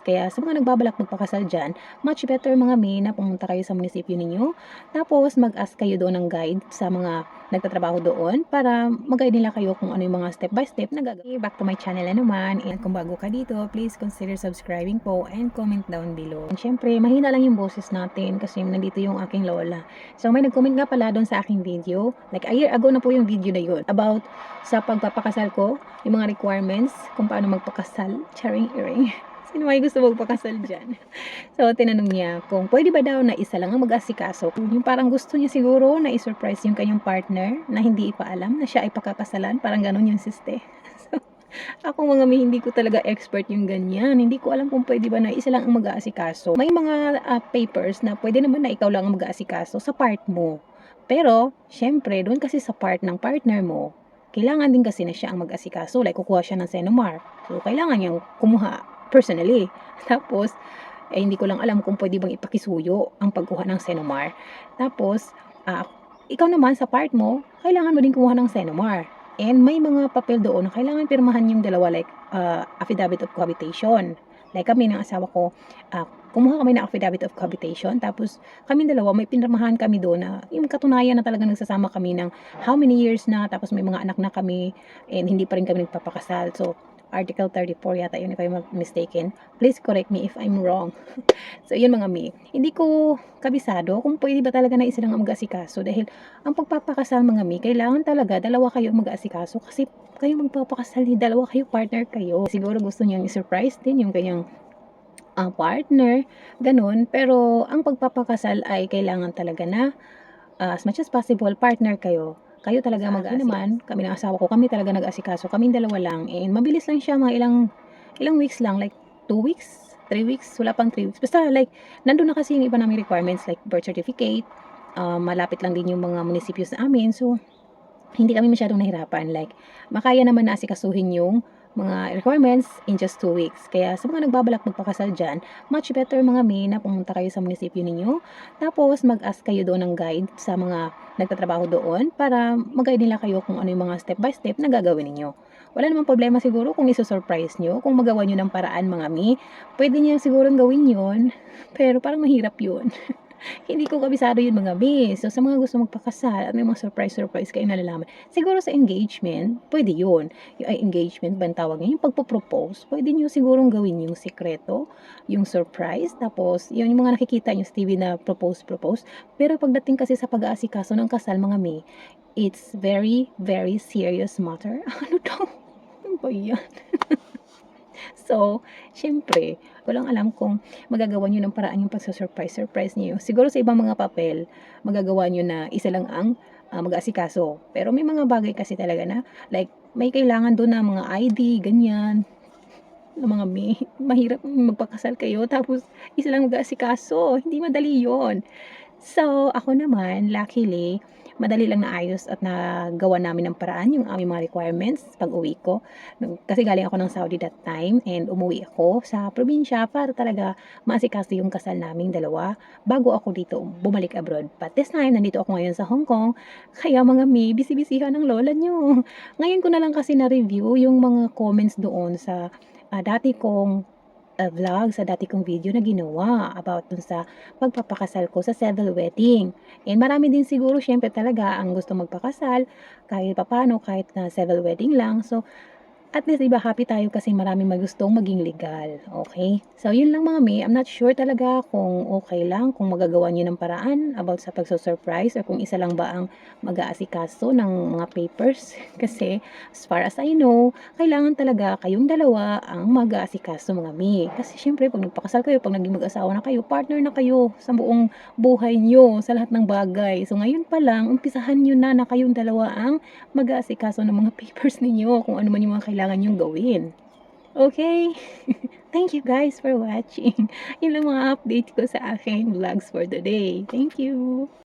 Kaya sa mga nagbabalak magpakasal dyan, much better mga may na pumunta kayo sa munisipyo ninyo. Tapos mag-ask kayo doon ng guide sa mga nagtatrabaho doon para mag-guide nila kayo kung ano yung mga step by step na gagawin. Back to my channel na naman. And kung bago ka dito, please consider subscribing po and comment down below. And syempre, mahina lang yung boses natin kasi nandito yung aking lola. So may nag-comment nga pala doon sa aking video. Like a year ago na po yung video na yun. About sa pagpapakasal ko, yung mga requirements, kung paano magpakasal. Charing earring. Sino may gusto magpakasal dyan? So, tinanong niya kung pwede ba daw na isa lang ang mag-asikaso. Yung parang gusto niya siguro na i-surprise yung kanyang partner na hindi ipaalam na siya ay pakakasalan. Parang ganun yung siste. Ako mga mi, hindi ko talaga expert yung ganyan. Hindi ko alam kung pwede ba na isa lang ang mag-aasikaso. May mga ah, papers na pwede naman na ikaw lang ang mag-aasikaso sa part mo. Pero, syempre, doon kasi sa part ng partner mo, kailangan din kasi na siya ang mag-asikaso. Like, kukuha siya ng Senomar. So, kailangan niyang kumuha personally. Tapos, eh, hindi ko lang alam kung pwede bang ipakisuyo ang pagkuha ng Senomar. Tapos, ah, ikaw naman sa part mo, kailangan mo din kumuha ng Senomar. And may mga papel doon na kailangan pirmahan yung dalawa like ah, affidavit of cohabitation. Like kami ng asawa ko, ah, kumuha kami ng affidavit of cohabitation. Tapos kami dalawa, may pinirmahan kami doon na yung katunayan na talaga nagsasama kami ng how many years na. Tapos may mga anak na kami and hindi pa rin kami nagpapakasal. So, Article 34 yata yun, if I'm mistaken. Please correct me if I'm wrong. so, yun mga mi. Hindi ko kabisado kung pwede ba talaga na isa lang ang mag-asikaso dahil ang pagpapakasal mga mi, kailangan talaga dalawa kayo mag-asikaso kasi kayo magpapakasal ni dalawa kayo, partner kayo. Siguro gusto niyang i-surprise din yung kanyang ah, partner, ganun. Pero ang pagpapakasal ay kailangan talaga na ah, as much as possible, partner kayo kayo talaga Sa mag akin naman, kami ng asawa ko, kami talaga nag-asikaso. Kaming dalawa lang. And mabilis lang siya, mga ilang, ilang weeks lang. Like, two weeks, three weeks, wala pang three weeks. Basta like, nandun na kasi yung iba naming requirements like birth certificate, uh, malapit lang din yung mga munisipyo sa amin. So, hindi kami masyadong nahirapan. Like, makaya naman na asikasuhin yung mga requirements in just two weeks. Kaya sa mga nagbabalak magpakasal dyan, much better mga may na pumunta kayo sa munisipyo ninyo. Tapos mag-ask kayo doon ng guide sa mga nagtatrabaho doon para mag-guide nila kayo kung ano yung mga step by step na gagawin ninyo. Wala namang problema siguro kung iso-surprise nyo, kung magawa nyo ng paraan mga mi. Pwede niya siguro gawin yon pero parang mahirap yun. hindi ko kabisado yun mga bis. So, sa mga gusto magpakasal at may mga surprise-surprise kayo nalalaman, siguro sa engagement, pwede yun. Yung ay, engagement ba ang tawag niya? Yung pagpo-propose, pwede nyo sigurong gawin yung sekreto, yung surprise, tapos yun yung mga nakikita nyo sa TV na propose-propose. Pero pagdating kasi sa pag-aasikaso ng kasal mga mi, it's very, very serious matter. Ano daw? Ano ba yan? So, syempre, walang alam kung magagawa nyo ng paraan yung pagsa-surprise, surprise nyo. Siguro sa ibang mga papel, magagawa nyo na isa lang ang uh, mag-asikaso. Pero may mga bagay kasi talaga na, like, may kailangan doon na mga ID, ganyan, na mga may, mahirap magpakasal kayo, tapos isa lang mag-asikaso. Hindi madali yon So, ako naman, luckily, madali lang naayos at nagawa namin ng paraan yung aming mga requirements pag uwi ko. Kasi galing ako ng Saudi that time and umuwi ako sa probinsya para talaga maasikaso yung kasal naming dalawa bago ako dito bumalik abroad. But this time, nandito ako ngayon sa Hong Kong. Kaya mga may, bisibisihan ng lola nyo. Ngayon ko na lang kasi na-review yung mga comments doon sa uh, dati kong uh, vlog sa dati kong video na ginawa about dun sa pagpapakasal ko sa civil wedding. And marami din siguro syempre talaga ang gusto magpakasal kahit papano kahit na civil wedding lang. So at least iba happy tayo kasi maraming magustong maging legal. Okay? So, yun lang mga may. I'm not sure talaga kung okay lang, kung magagawa nyo ng paraan about sa pagso-surprise or kung isa lang ba ang mag-aasikaso ng mga papers. Kasi, as far as I know, kailangan talaga kayong dalawa ang mag-aasikaso mga may. Kasi syempre, pag nagpakasal kayo, pag naging mag-asawa na kayo, partner na kayo sa buong buhay nyo, sa lahat ng bagay. So, ngayon pa lang, umpisahan nyo na na kayong dalawa ang mag-aasikaso ng mga papers ninyo, kung ano man yung mga kailangan kailangan yung gawin. Okay? Thank you guys for watching. Yun lang mga update ko sa aking vlogs for today. Thank you!